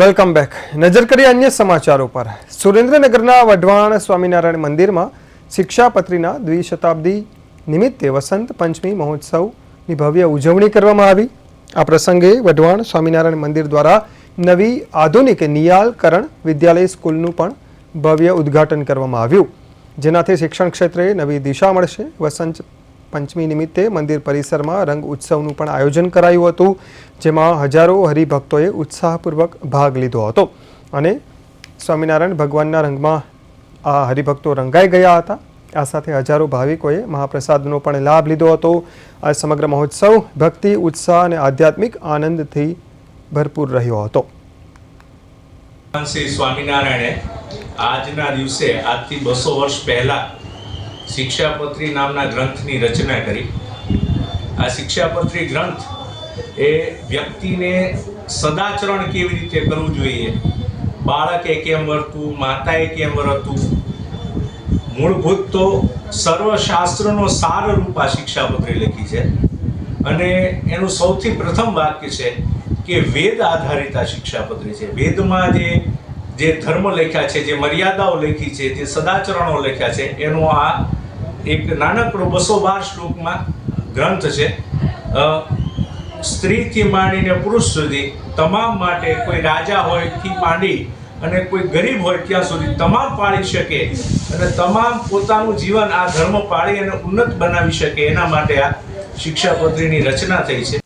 Welcome back. નજર કરીએ અન્ય સમાચારો પર. સુરેન્દ્રનગરના વઢવાણ સ્વામિનારાયણ મંદિરમાં શિક્ષાપત્રીના દ્વિશતાબ્દી નિમિત્તે વસંત પંચમી મહોત્સવની ભવ્ય ઉજવણી કરવામાં આવી. આ પ્રસંગે વઢવાણ સ્વામિનારાયણ મંદિર દ્વારા નવી આધુનિક નિયાલકરણ વિદ્યાલય સ્કૂલનું પણ ભવ્ય ઉદ્ઘાટન કરવામાં આવ્યું. જેનાથી શિક્ષણ ક્ષેત્રે નવી દિશા મળશે. વસંત પંચમી નિમિત્તે મંદિર પરિસરમાં રંગ ઉત્સવનું પણ આયોજન કરાયું હતું, જેમાં હજારો હરિભક્તોએ ઉત્સાહપૂર્વક ભાગ લીધો હતો. અને સ્વામિનારાયણ ભગવાનના રંગમાં આ હરિભક્તો રંગાઈ ગયા હતા. આ સાથે હજારો ભાવિકોએ મહાપ્રસાદનો પણ લાભ લીધો હતો. આ સમગ્ર મહોત્સવ ભક્તિ, ઉત્સાહ અને આધ્યાત્મિક આનંદથી ભરપૂર રહ્યો હતો. શ્રી સ્વામિનારાયણે આજના દિવસે આજથી બસો વર્ષ પહેલા શિક્ષાપત્રી નામના ગ્રંથની રચના કરી. આ શિક્ષાપત્રી ગ્રંથ એ વ્યક્તિને સદાચરણ કેવી રીતે કરવું જોઈએ? બાળકે કેમ વર્તવું માતાએ કેમ વર્તવું મૂળભૂત તો સર્વશાસ્ત્રનો સાર રૂપ આ શિક્ષાપત્રી લખી છે. અને એનું સૌથી પ્રથમ વાક્ય છે કે વેદ આધારિત આ શિક્ષાપત્રી છે. વેદમાં જે જે ધર્મ લખ્યા છે, જે મર્યાદાઓ લખી છે, જે સદાચરણો લખ્યા છે, એનો આ એક નાનકડો બસો બાર શ્લોકમાં ગ્રંથ છે. સ્ત્રીથી માંડીને પુરુષ સુધી તમામ માટે કોઈ રાજા હોયથી માંડી અને કોઈ ગરીબ હોય ત્યાં સુધી તમામ પાળી શકે અને તમામ પોતાનું જીવન આ ધર્મ પાળી અને ઉન્નત બનાવી શકે એના માટે આ શિક્ષાપત્રીની રચના થઈ છે.